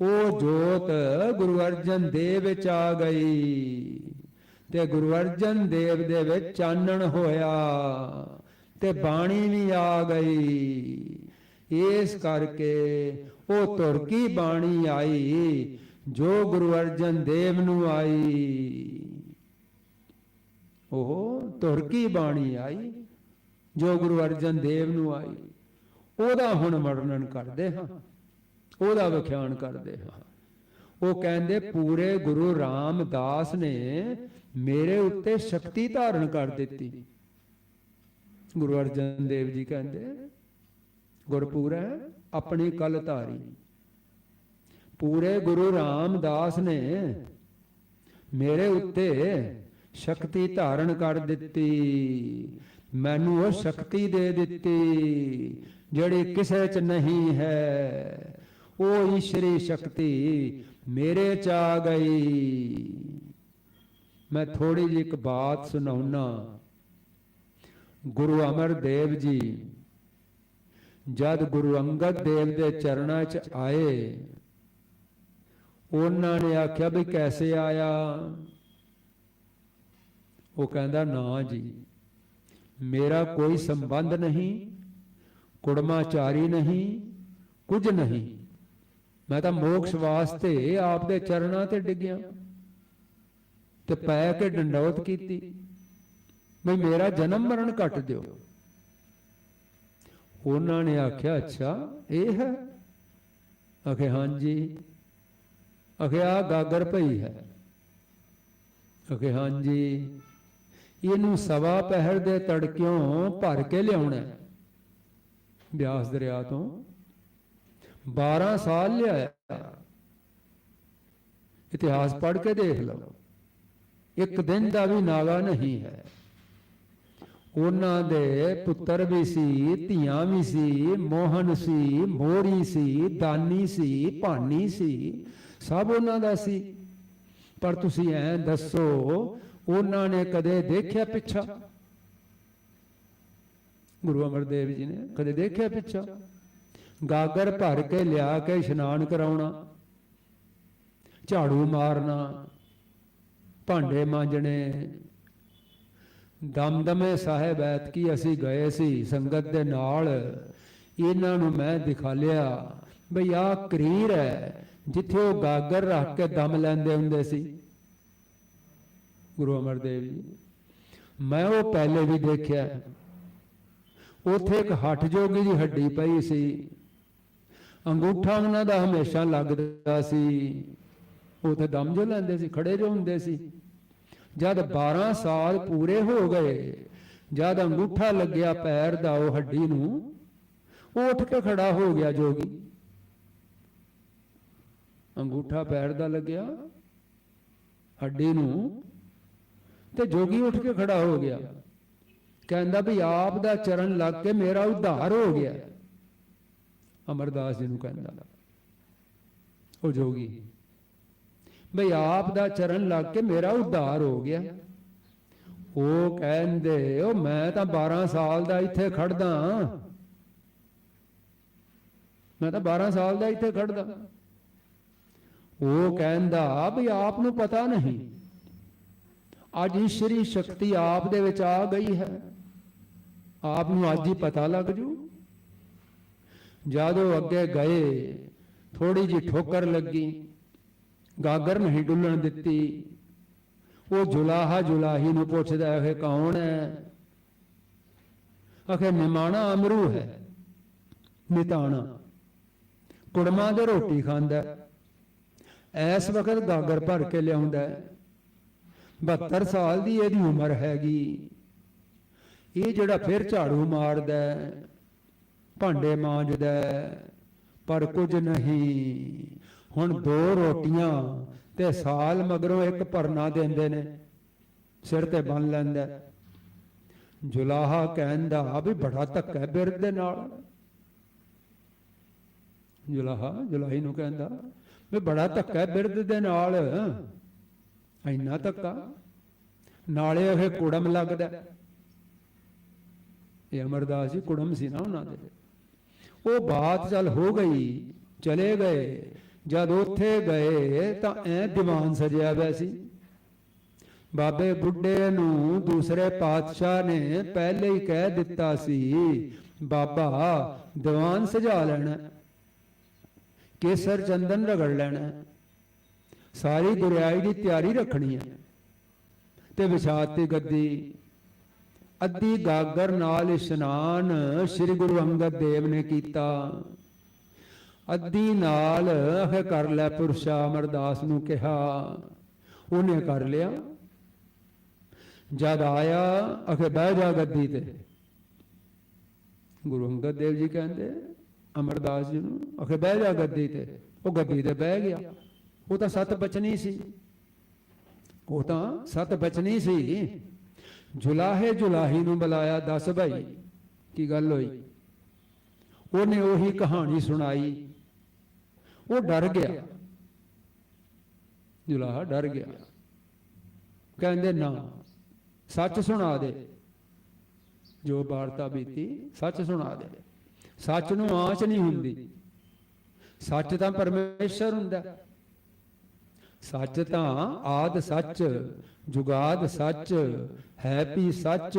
ਉਹ ਜੋਤ ਗੁਰੂ ਅਰਜਨ ਦੇਵ ਵਿੱਚ ਆ ਗਈ ਤੇ ਗੁਰੂ ਅਰਜਨ ਦੇਵ ਦੇ ਵਿੱਚ ਚਾਨਣ ਹੋਇਆ ਤੇ ਬਾਣੀ ਵੀ ਆ ਗਈ। ਇਸ ਕਰਕੇ ਉਹ ਤੁਰਕੀ ਬਾਣੀ ਆਈ, ਜੋ ਗੁਰੂ ਅਰਜਨ ਦੇਵ ਨੂੰ ਆਈ। ਉਹ ਤੁਰਕੀ ਬਾਣੀ ਆਈ, ਜੋ ਗੁਰੂ ਅਰਜਨ ਦੇਵ ਨੂੰ ਆਈ। ਉਹਦਾ ਹੁਣ ਵਰਣਨ ਕਰਦੇ ਹਾਂ, ਉਹਦਾ ਵਿਖਿਆਨ ਕਰਦੇ ਹਾਂ। ਉਹ ਕਹਿੰਦੇ, ਪੂਰੇ ਗੁਰੂ ਰਾਮਦਾਸ ਨੇ ਮੇਰੇ ਉੱਤੇ ਸ਼ਕਤੀ ਧਾਰਨ ਕਰ ਦਿੱਤੀ। ਗੁਰੂ ਅਰਜਨ ਦੇਵ ਜੀ ਕਹਿੰਦੇ ਗੁਰਪੂਰੈ ਆਪਣੀ ਕਲ ਧਾਰੀ। ਪੂਰੇ ਗੁਰੂ ਰਾਮਦਾਸ ਨੇ ਮੇਰੇ ਉੱਤੇ ਸ਼ਕਤੀ ਧਾਰਨ ਕਰ ਦਿੱਤੀ। ਮੈਨੂੰ ਉਹ ਸ਼ਕਤੀ ਦੇ ਦਿੱਤੀ, ਜਿਹੜੀ ਕਿਸੇ 'ਚ ਨਹੀਂ ਹੈ। ਉਹ ਈਸ਼ਰੀ ਸ਼ਕਤੀ ਮੇਰੇ 'ਚ ਆ ਗਈ। ਮੈਂ ਥੋੜੀ ਜਿਹੀ ਇੱਕ ਬਾਤ ਸੁਣਾਉਣਾ ਗੁਰੂ ਅਮਰ ਦੇਵ ਜੀ ਜਦ ਗੁਰੂ ਅੰਗਦ ਦੇਵ ਦੇ ਚਰਨਾਂ 'ਚ ਆਏ, ਉਹਨਾਂ ਨੇ ਆਖਿਆ ਵੀ ਕੈਸੇ ਆਇਆ? ਉਹ ਕਹਿੰਦਾ, ਨਾ ਜੀ, ਮੇਰਾ ਕੋਈ ਸੰਬੰਧ ਨਹੀਂ, ਕੁੜਮਾਚਾਰੀ ਨਹੀਂ, ਕੁਝ ਨਹੀਂ। ਮੈਂ ਤਾਂ ਮੋਕਸ਼ ਵਾਸਤੇ ਆਪਦੇ ਚਰਨਾਂ ਤੇ ਡਿੱਗਿਆ ਤੇ ਪੈ ਕੇ ਡੰਡੌਤ ਕੀਤੀ। ਵੀ ਮੇਰਾ ਜਨਮ ਮਰਨ ਕੱਟ ਦਿਓ। ਉਹਨਾਂ ਨੇ ਆਖਿਆ, ਅੱਛਾ, ਇਹ ਹੈ? ਆਖੇ ਹਾਂਜੀ। ਆਖੇ ਆ ਗਾਗਰ ਪਈ ਹੈ। ਆਖੇ ਹਾਂਜੀ। ਇਹਨੂੰ ਸਵਾ ਪਹਿਰ ਦੇ ਤੜਕਿਓਂ ਭਰ ਕੇ ਲਿਆਉਣਾ ਬਿਆਸ ਦਰਿਆ ਤੋਂ 12 ਸਾਲ ਲਿਆਇਆ। ਇਤਿਹਾਸ ਪੜ੍ਹ ਕੇ ਦੇਖ ਲਓ। ਇੱਕ ਦਿਨ ਦਾ ਵੀ ਨਾਗਾ ਨਹੀਂ ਹੈ। ਉਹਨਾਂ ਦੇ ਪੁੱਤਰ ਵੀ ਸੀ, ਧੀਆਂ ਵੀ ਸੀ, ਮੋਹਨ ਸੀ, ਮੋਰੀ ਸੀ, ਦਾਨੀ ਸੀ, ਭਾਨੀ ਸੀ, ਸਭ ਉਹਨਾਂ ਦਾ ਸੀ। ਪਰ ਤੁਸੀਂ ਐ ਦੱਸੋ, ਉਹਨਾਂ ਨੇ ਕਦੇ ਦੇਖਿਆ ਪਿੱਛਾ? ਗੁਰੂ ਅਮਰਦੇਵ ਜੀ ਨੇ ਕਦੇ ਦੇਖਿਆ ਪਿੱਛਾ? ਗਾਗਰ ਭਰ ਕੇ ਲਿਆ ਕੇ ਇਸ਼ਨਾਨ ਕਰਾਉਣਾ, ਝਾੜੂ ਮਾਰਨਾ, ਭਾਂਡੇ ਮਾਂਜਣੇ ਦਮਦਮੇ ਸਾਹਿਬ ਐਤਕੀ ਅਸੀਂ ਗਏ ਸੀ, ਸੰਗਤ ਦੇ ਨਾਲ। ਇਹਨਾਂ ਨੂੰ ਮੈਂ ਦਿਖਾ ਲਿਆ ਬਈ ਆ ਕਰੀਰ ਹੈ, ਜਿੱਥੇ ਉਹ ਗਾਗਰ ਰੱਖ ਕੇ ਦਮ ਲੈਂਦੇ ਹੁੰਦੇ ਸੀ। ਗੁਰੂ ਅਮਰਦੇਵ ਜੀ, ਮੈਂ ਉਹ ਪਹਿਲੇ ਵੀ ਦੇਖਿਆ। ਉੱਥੇ ਇੱਕ ਹੱਠ ਜੋਗੀ ਦੀ ਹੱਡੀ ਪਈ ਸੀ। ਅੰਗੂਠਾ ਉਹਨਾਂ ਦਾ ਹਮੇਸ਼ਾ ਲੱਗਦਾ ਸੀ। ਉਥੇ ਦਮ ਜੋ ਲੈਂਦੇ ਸੀ, ਖੜੇ ਜੋ ਹੁੰਦੇ ਸੀ। ਜਦ 12 ਸਾਲ ਪੂਰੇ ਹੋ ਗਏ, ਜਦ ਅੰਗੂਠਾ ਲੱਗਿਆ ਪੈਰ ਦਾ ਉਹ ਹੱਡੀ ਨੂੰ, ਉਹ ਉੱਠ ਕੇ ਖੜਾ ਹੋ ਗਿਆ ਜੋਗੀ। ਅੰਗੂਠਾ ਪੈਰ ਦਾ ਲੱਗਿਆ, ਹੱਡੀ ਨੂੰ, ਤੇ ਜੋਗੀ ਉੱਠ ਕੇ ਖੜਾ ਹੋ ਗਿਆ। ਕਹਿੰਦਾ ਵੀ ਆਪ ਦਾ ਚਰਨ ਲੱਗ ਕੇ ਮੇਰਾ ਉਧਾਰ ਹੋ ਗਿਆ। ਅਮਰਦਾਸ ਜੀ ਨੂੰ ਕਹਿੰਦਾ, ਉਹ ਜੋਗੀ ਬਈ ਆਪ ਦਾ ਚਰਨ ਲੱਗ ਕੇ ਮੇਰਾ ਉਧਾਰ ਹੋ ਗਿਆ। ਉਹ ਕਹਿੰਦੇ ਉਹ ਮੈਂ ਤਾਂ 12 ਸਾਲ ਦਾ ਇੱਥੇ ਖੜਦਾ ਮੈਂ ਤਾਂ 12 ਸਾਲ ਦਾ ਇੱਥੇ ਖੜਦਾ। ਉਹ ਕਹਿੰਦਾ ਵੀ ਆਪ ਨੂੰ ਪਤਾ ਨਹੀਂ। ਅੱਜ ਈਸ਼ਵਰੀ ਸ਼ਕਤੀ ਆਪ ਦੇ ਵਿੱਚ ਆ ਗਈ ਹੈ। ਆਪ ਨੂੰ ਅੱਜ ਹੀ ਪਤਾ ਲੱਗ ਜੂ। ਜਦੋਂ ਅੱਗੇ ਗਏ ਥੋੜੀ ਜੀ ਠੋਕਰ ਲੱਗੀ। ਗਾਗਰ ਨਹੀਂ ਡੁੱਲਣ ਦਿੱਤੀ। ਉਹ ਜੁਲਾਹਾ ਜੁਲਾਹੀ ਨੂੰ ਪੁੱਛਦਾ ਹੈ ਕੌਣ ਹੈ? ਅਖੇ ਨਿਮਾਣਾ ਅਮਰੂ ਹੈ, ਨਿਤਾਣਾ। ਕੁੜਮਾਂ ਦੇ ਰੋਟੀ ਖਾਂਦਾ ਐਸ ਵਕਤ ਗਾਗਰ ਭਰ ਕੇ ਲਿਆਉਂਦਾ 72 ਸਾਲ ਦੀ ਇਹਦੀ ਉਮਰ ਹੈਗੀ। ਇਹ ਜਿਹੜਾ ਫਿਰ ਝਾੜੂ ਮਾਰਦਾ ਭਾਂਡੇ ਮਾਂਜਦਾ ਪਰ ਕੁਝ ਨਹੀਂ। ਹੁਣ ਦੋ ਰੋਟੀਆਂ ਤੇ ਸਾਲ ਮਗਰੋਂ ਇੱਕ ਭਰਨਾ ਦਿੰਦੇ ਨੇ। ਸਿਰ ਤੇ ਬੰਨ ਲੈਂਦਾ ਜੁਲਾਹਾ ਕਹਿੰਦਾ ਵੀ ਬੜਾ ਧੱਕਾ ਬਿਰਦ ਦੇ ਨਾਲ। ਜੁਲਾਹਾ, ਜੁਲਾਹੀ ਨੂੰ ਕਹਿੰਦਾ, ਵੀ ਬੜਾ ਧੱਕਾ ਬਿਰਦ ਦੇ ਨਾਲ। ਇੰਨਾ ਧੱਕਾ? ਨਾਲੇ ਇਹ ਕੁੜਮ ਲੱਗਦਾ ਇਹ ਅਮਰਦਾਸ ਜੀ ਕੁੜਮ ਸੀ ਨਾ ਉਹਨਾਂ ਦੇ। ਉਹ ਬਾਤ ਚੱਲ ਹੋ ਗਈ, ਚਲੇ ਗਏ। ਜਦ ਉੱਥੇ ਗਏ ਤਾਂ ਐ ਦੀਵਾਨ ਸਜਿਆ ਹੋਇਆ ਸੀ। ਬਾਬੇ ਬੁੱਢੇ ਨੂੰ ਦੂਸਰੇ ਪਾਤਸ਼ਾਹ ਨੇ ਪਹਿਲੇ ਹੀ ਕਹਿ ਦਿੱਤਾ ਸੀ, ਬਾਬਾ, ਦੀਵਾਨ ਸਜਾ ਲੈਣਾ, ਕੇਸਰ ਚੰਦਨ ਰਗੜ ਲੈਣਾ, ਸਾਰੀ ਗੁਰਿਆਈ ਦੀ ਤਿਆਰੀ ਰੱਖਣੀ ਹੈ ਤੇ ਵਿਛਾਤੀ ਗੱਦੀ, ਅੱਧੀ ਗਾਗਰ ਨਾਲ ਇਸ਼ਨਾਨ ਸ੍ਰੀ ਗੁਰੂ ਅੰਗਦ ਦੇਵ ਨੇ ਕੀਤਾ। ਅੱਧੀ ਨਾਲ ਅਖੇ ਕਰ ਲੈ ਪੁਰਸ਼ਾ ਅਮਰਦਾਸ ਨੂੰ ਕਿਹਾ। ਉਹਨੇ ਕਰ ਲਿਆ। ਜਦ ਆਇਆ, ਅਖੇ ਬਹਿ ਜਾ ਗੱਦੀ ਤੇ। ਗੁਰੂ ਅੰਗਦ ਦੇਵ ਜੀ ਕਹਿੰਦੇ, ਅਮਰਦਾਸ ਜੀ ਨੂੰ, ਅਖੇ ਬਹਿ ਜਾ ਗੱਦੀ ਤੇ। ਉਹ ਗੱਦੀ ਤੇ ਬਹਿ ਗਿਆ। ਉਹ ਤਾਂ ਸਤ ਬਚਨੀ ਸੀ। ਉਹ ਤਾਂ ਸਤ ਬਚਨੀ ਸੀ। ਜੁਲਾਹੇ ਜੁਲਾਹੀ ਨੂੰ ਬੁਲਾਇਆ ਦੱਸ ਭਾਈ ਕੀ ਗੱਲ ਹੋਈ? ਉਹਨੇ ਉਹੀ ਕਹਾਣੀ ਸੁਣਾਈ। ਉਹ ਡਰ ਗਿਆ। ਜੁਲਾਹਾ ਡਰ ਗਿਆ। ਕਹਿੰਦੇ ਨਾ ਸੱਚ ਸੁਣਾ ਦੇ। ਜੋ ਵਾਰਤਾ ਬੀਤੀ ਸੱਚ ਸੁਣਾ ਦੇ। ਸੱਚ ਨੂੰ ਆਂਚ ਨਹੀਂ ਹੁੰਦੀ। ਸੱਚ ਤਾਂ ਪਰਮੇਸ਼ਰ ਹੁੰਦਾ। ਸੱਚ ਤਾਂ ਆਦ ਸੱਚ ਜੁਗਾਦ ਸੱਚ ਹੈ ਵੀ ਸੱਚ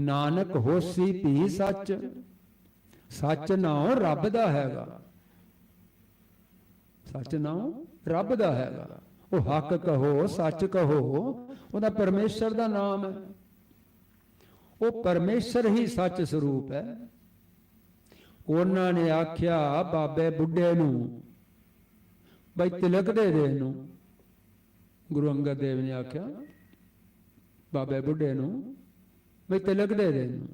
ਨਾਨਕ ਹੋਸੀ ਵੀ ਸੱਚ। ਸੱਚ ਨਾਉ ਰੱਬ ਦਾ ਹੈਗਾ। ਸੱਚ ਨਾਮ ਰੱਬ ਦਾ ਹੈਗਾ ਉਹ ਹੱਕ ਕਹੋ, ਸੱਚ ਕਹੋ, ਉਹਦਾ ਪਰਮੇਸ਼ਰ ਦਾ ਨਾਮ ਹੈ। ਉਹ ਪਰਮੇਸ਼ਰ ਹੀ ਸੱਚ ਸਰੂਪ ਹੈ। ਉਹਨਾਂ ਨੇ ਆਖਿਆ, ਬਾਬੇ ਬੁੱਢੇ ਨੂੰ, ਬਈ ਤਿਲਕ ਦੇ ਦੇ ਇਹਨੂੰ। ਗੁਰੂ ਅੰਗਦ ਦੇਵ ਨੇ ਆਖਿਆ, ਬਾਬੇ ਬੁੱਢੇ ਨੂੰ, ਬਈ ਤਿਲਕ ਦੇ ਦੇ ਨੂੰ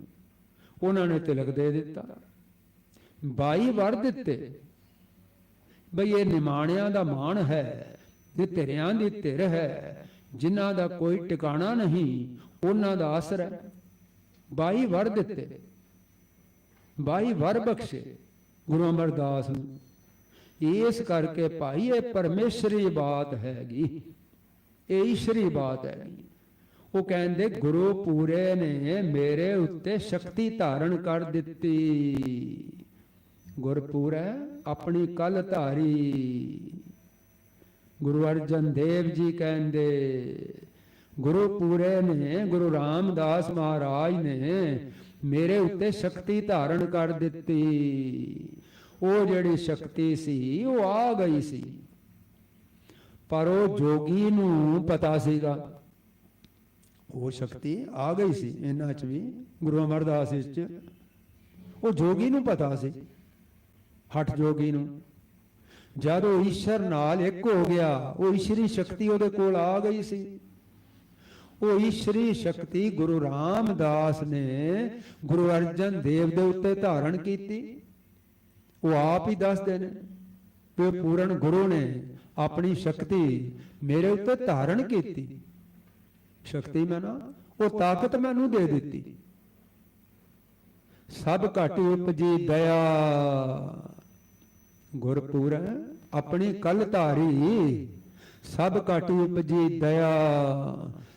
ਉਹਨਾਂ ਨੇ ਤਿਲਕ ਦੇ ਦਿੱਤਾ। 22 ਵਰ ਦਿੱਤੇ। ਬਈ ਇਹ ਨਿਮਾਣਿਆਂ ਦਾ ਮਾਣ ਹੈ, ਇਹ ਧਿਰਿਆਂ ਦੀ ਧਿਰ ਹੈ, ਜਿਨ੍ਹਾਂ ਦਾ ਕੋਈ ਟਿਕਾਣਾ ਨਹੀਂ, ਉਹਨਾਂ ਦਾ ਆਸਰ ਹੈ। 22 ਵਰ ਦਿੱਤੇ 22 ਵਰ ਬਖਸ਼ੇ ਗੁਰੂ ਅਮਰਦਾਸ ਨੂੰ। ਇਸ ਕਰਕੇ ਭਾਈ ਇਹ ਪਰਮੇਸ਼ਰੀ ਬਾਤ ਹੈਗੀ, ਇਹ ਈਸ਼ਰੀ ਬਾਤ ਹੈਗੀ। ਉਹ ਕਹਿੰਦੇ, ਗੁਰੂ ਪੂਰੇ ਨੇ ਮੇਰੇ ਉੱਤੇ ਸ਼ਕਤੀ ਧਾਰਨ ਕਰ ਦਿੱਤੀ। ਗੁਰਪੂਰੈ ਆਪਣੀ ਕਲ ਧਾਰੀ। ਗੁਰੂ ਅਰਜਨ ਦੇਵ ਜੀ ਕਹਿੰਦੇ, ਗੁਰੂ ਪੂਰੇ ਨੇ, ਗੁਰੂ ਰਾਮਦਾਸ ਮਹਾਰਾਜ ਨੇ ਮੇਰੇ ਉੱਤੇ ਸ਼ਕਤੀ ਧਾਰਨ ਕਰ ਦਿੱਤੀ। ਉਹ ਜਿਹੜੀ ਸ਼ਕਤੀ ਸੀ, ਉਹ ਆ ਗਈ ਸੀ। ਪਰ ਉਹ ਜੋਗੀ ਨੂੰ ਪਤਾ ਸੀਗਾ। ਉਹ ਸ਼ਕਤੀ ਆ ਗਈ ਸੀ, ਇਹਨਾਂ ਚ ਵੀ, ਗੁਰੂ ਅਮਰਦਾਸ ਵਿੱਚ। ਉਹ ਜੋਗੀ ਨੂੰ ਪਤਾ ਸੀ। ਹਟ ਜੋਗੀ ਨੂੰ। ਜਦ ਉਹ ਈਸ਼ਰ ਨਾਲ ਇੱਕ ਹੋ ਗਿਆ, ਉਹ ਈਸ਼ਰੀ ਸ਼ਕਤੀ ਉਹਦੇ ਕੋਲ ਆ ਗਈ ਸੀ। ਉਹ ਈਸ਼ਰੀ ਸ਼ਕਤੀ ਗੁਰੂ ਰਾਮਦਾਸ ਨੇ ਗੁਰੂ ਅਰਜਨ ਦੇਵ ਦੇ ਉੱਤੇ ਧਾਰਨ ਕੀਤੀ। ਉਹ ਆਪ ਹੀ ਦੱਸਦੇ ਨੇ ਕਿ ਪੂਰਨ ਗੁਰੂ ਨੇ ਆਪਣੀ ਸ਼ਕਤੀ ਮੇਰੇ ਉੱਤੇ ਧਾਰਨ ਕੀਤੀ। ਸ਼ਕਤੀ ਮੈਂ ਨਾ ਉਹ ਤਾਕਤ ਮੈਨੂੰ ਦੇ ਦਿੱਤੀ। ਸਭ ਘਟ ਉਪਜੀ ਦਇਆ। ਗੁਰਪੂਰ ਆਪਣੀ ਕਲ ਧਾਰੀ, ਸਭ ਘਟ ਉਪਜੀ ਦਇਆ।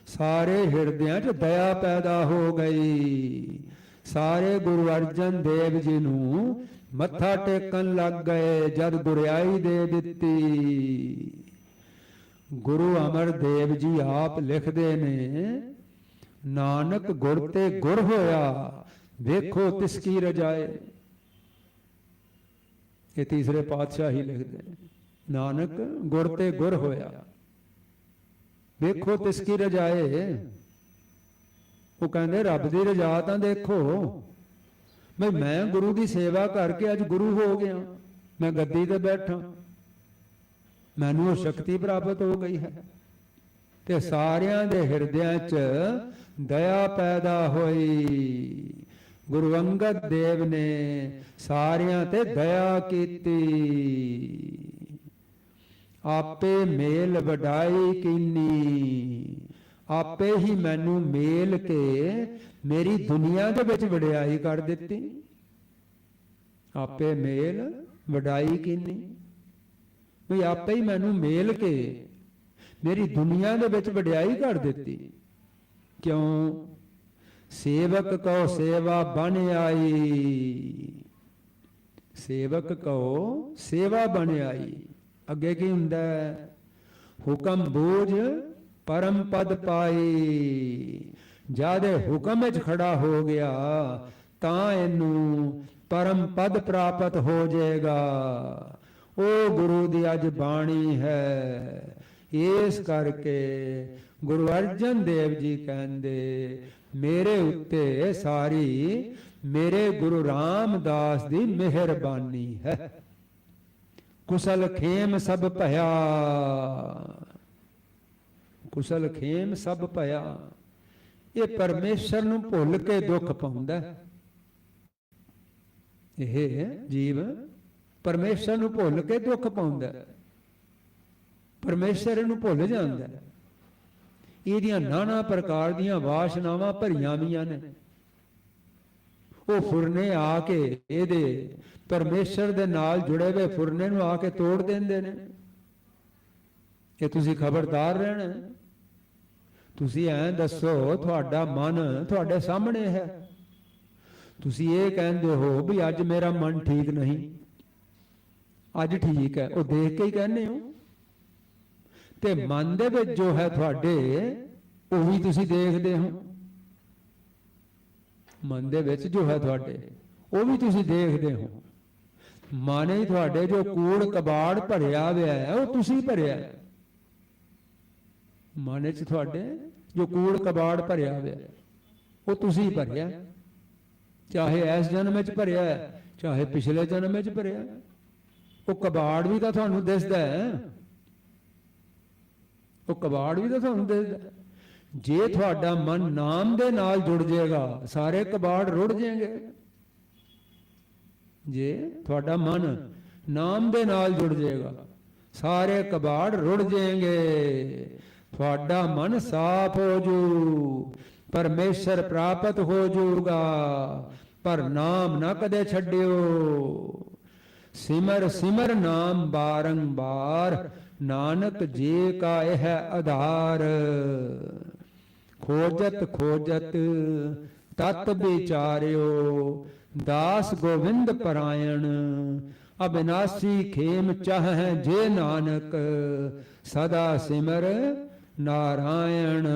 ਸਾਰੇ ਹਿਰਦਿਆਂ 'ਚ ਦਇਆ ਪੈਦਾ ਹੋ ਗਈ। ਸਾਰੇ ਗੁਰੂ ਅਰਜਨ ਦੇਵ ਜੀ ਨੂੰ ਮੱਥਾ ਟੇਕਣ ਲੱਗ ਗਏ, ਜਦ ਗੁਰਿਆਈ ਦੇ ਦਿੱਤੀ। ਗੁਰੂ ਅਮਰਦੇਵ ਜੀ ਆਪ ਲਿਖਦੇ ਨੇ, ਨਾਨਕ ਗੁਰ ਤੇ ਗੁਰ ਹੋਇਆ ਵੇਖੋ ਤਿਸ ਕੀ ਰਜਾਏ। ਇਹ ਤੀਸਰੇ ਪਾਤਸ਼ਾਹ ਹੀ ਲਿਖਦੇ ਨੇ। ਨਾਨਕ ਗੁਰ ਤੇ ਗੁਰ ਹੋਇਆ। ਵੇਖੋ ਤਿਸ ਕੀ ਰਜਾਏ। ਉਹ ਕਹਿੰਦੇ, ਰੱਬ ਦੀ ਰਜਾ ਤਾਂ ਦੇਖੋ। ਮੈਂ ਮੈਂ ਗੁਰੂ ਦੀ ਸੇਵਾ ਕਰਕੇ ਅੱਜ ਗੁਰੂ ਹੋ ਗਿਆ। ਮੈਂ ਗੱਦੀ ਤੇ ਬੈਠਾ। ਮੈਨੂੰ ਉਹ ਸ਼ਕਤੀ ਪ੍ਰਾਪਤ ਹੋ ਗਈ ਹੈ। ਤੇ ਸਾਰਿਆਂ ਦੇ ਹਿਰਦਿਆਂ 'ਚ ਦਇਆ ਪੈਦਾ ਹੋਈ। ਗੁਰੂ ਅੰਗਦ ਦੇਵ ਨੇ ਸਾਰਿਆਂ ਤੇ ਦਇਆ ਕੀਤੀ। ਆਪੇ ਮੇਲ ਵਡਾਈ ਕੀਨੀ, ਆਪੇ ਹੀ ਮੈਨੂੰ ਮੇਲ ਕੇ ਮੇਰੀ ਦੁਨੀਆ ਦੇ ਵਿੱਚ ਵਡਿਆਈ ਕਰ ਦਿੱਤੀ। ਆਪੇ ਮੇਲ ਵਡਾਈ ਕੀਨੀ, ਵੀ ਆਪੇ ਹੀ ਮੈਨੂੰ ਮੇਲ ਕੇ ਮੇਰੀ ਦੁਨੀਆ ਦੇ ਵਿੱਚ ਵਡਿਆਈ ਕਰ ਦਿੱਤੀ। ਕਿਉਂ? ਸੇਵਕ ਕਉ ਸੇਵਾ ਬਣ ਆਈ। ਸੇਵਕ ਕਉ ਸੇਵਾ ਬਣ ਆਈ। ਅੱਗੇ ਕੀ ਹੁੰਦਾ? ਹੈ? ਹੁਕਮ ਬੂਝ ਪਰਮ ਪਦ ਪਾਈ। ਜਾਦੇ ਹੁਕਮ ਵਿੱਚ ਖੜਾ ਹੋ ਗਿਆ, ਤਾਂ ਇਹਨੂੰ ਪਰਮ ਪਦ ਪ੍ਰਾਪਤ ਹੋ ਜਾਏਗਾ। ਉਹ ਗੁਰੂ ਦੀ ਅੱਜ ਬਾਣੀ ਹੈ। ਇਸ ਕਰਕੇ ਗੁਰੂ ਅਰਜਨ ਦੇਵ ਜੀ ਕਹਿੰਦੇ ਮੇਰੇ ਉੱਤੇ ਸਾਰੀ ਮੇਰੇ ਗੁਰੂ ਰਾਮਦਾਸ ਦੀ ਮਿਹਰਬਾਨੀ ਹੈ। ਕੁਸਲ ਖੇਮ ਸਭ ਭਇਆ। ਕੁਸਲ ਖੇਮ ਸਭ ਭਇਆ। ਇਹ ਪਰਮੇਸ਼ਰ ਨੂੰ ਭੁੱਲ ਕੇ ਦੁੱਖ ਪਾਉਂਦਾ ਇਹ ਜੀਵ ਪਰਮੇਸ਼ਰ ਨੂੰ ਭੁੱਲ ਕੇ ਦੁੱਖ ਪਾਉਂਦਾ ਹੈ। ਪਰਮੇਸ਼ਰ ਨੂੰ ਭੁੱਲ ਜਾਂਦਾ ਇਹਦੀਆਂ ਨਾਨਾ ਪ੍ਰਕਾਰ ਦੀਆਂ ਵਾਸ਼ਨਾਵਾਂ ਭਰੀਆਂ ਵੀਆਂ ਨੇ। ਉਹ ਫੁਰਨੇ ਆ ਕੇ ਇਹਦੇ ਪਰਮੇਸ਼ਰ ਦੇ ਨਾਲ ਜੁੜੇ ਹੋਏ ਫੁਰਨੇ ਨੂੰ ਆ ਕੇ ਤੋੜ ਦਿੰਦੇ ਨੇ। ਕਿ ਤੁਸੀਂ ਖਬਰਦਾਰ ਰਹਿਣਾ। ਤੁਸੀਂ ਐਂ ਦੱਸੋ ਤੁਹਾਡਾ ਮਨ ਤੁਹਾਡੇ ਸਾਹਮਣੇ ਹੈ। ਤੁਸੀਂ ਇਹ ਕਹਿੰਦੇ ਹੋ ਵੀ ਅੱਜ ਮੇਰਾ ਮਨ ਠੀਕ ਨਹੀਂ। ਅੱਜ ਠੀਕ ਹੈ। ਉਹ ਦੇਖ ਕੇ ਹੀ ਕਹਿੰਦੇ ਹੋ। ਤੇ ਮਨ ਦੇ ਵਿੱਚ ਜੋ ਹੈ ਤੁਹਾਡੇ, ਉਹ ਵੀ ਤੁਸੀਂ ਦੇਖਦੇ ਹੋ। ਮਨ ਦੇ ਵਿੱਚ ਜੋ ਹੈ ਤੁਹਾਡੇ, ਉਹ ਵੀ ਤੁਸੀਂ ਦੇਖਦੇ ਹੋ। ਮਨ ਹੀ ਤੁਹਾਡੇ ਜੋ ਕੂੜ ਕਬਾੜ ਭਰਿਆ ਹੋਇਆ ਹੈ, ਉਹ ਤੁਸੀਂ ਭਰਿਆ ਹੈ। ਮਨ ਵਿੱਚ ਤੁਹਾਡੇ ਜੋ ਕੂੜ ਕਬਾੜ ਭਰਿਆ ਹੋਇਆ ਹੈ, ਉਹ ਤੁਸੀਂ ਭਰਿਆ ਚਾਹੇ ਇਸ ਜਨਮ ਵਿੱਚ ਭਰਿਆ ਹੈ, ਚਾਹੇ ਪਿਛਲੇ ਜਨਮ ਵਿੱਚ ਭਰਿਆ ਉਹ ਕਬਾੜ ਵੀ ਤਾਂ ਤੁਹਾਨੂੰ ਦਿਸਦਾ ਹੈ। ਉਹ ਕਬਾੜ ਵੀ ਤਾਂ ਤੁਹਾਨੂੰ ਦਿਸਦਾ ਜੇ ਤੁਹਾਡਾ ਮਨ ਨਾਮ ਦੇ ਨਾਲ ਜੁੜ ਜਾਏਗਾ, ਸਾਰੇ ਕਬਾੜ ਰੁੜ ਜਾਣਗੇ। ਜੇ ਤੁਹਾਡਾ ਮਨ ਨਾਮ ਦੇ ਨਾਲ ਜੁੜ ਜਾਏਗਾ, ਸਾਰੇ ਕਬਾੜ ਰੁੜ ਜਾਣਗੇ। ਤੁਹਾਡਾ ਮਨ ਸਾਫ਼ ਹੋ ਜੂ, ਪਰਮੇਸ਼ਰ ਪ੍ਰਾਪਤ ਹੋ ਜਾਊਗਾ ਪਰ ਨਾਮ ਨਾ ਕਦੇ ਛੱਡਿਓ। ਸਿਮਰ ਸਿਮਰ ਨਾਮ ਬਾਰੰਬਾਰ ਨਾਨਕ ਜੀ ਕਾ ਇਹ ਆਧਾਰ, ਖੋਜਤ ਖੋਜਤ ਤਤ ਵਿਚਾਰਿਓ, ਦਾਸ ਗੋਵਿੰਦ ਪਰਾਇਣ, ਅਬਿਨਾਸੀ ਖੇਮ ਚਾਹੈ ਜੇ ਨਾਨਕ, ਸਦਾ ਸਿਮਰ ਨਾਰਾਇਣ।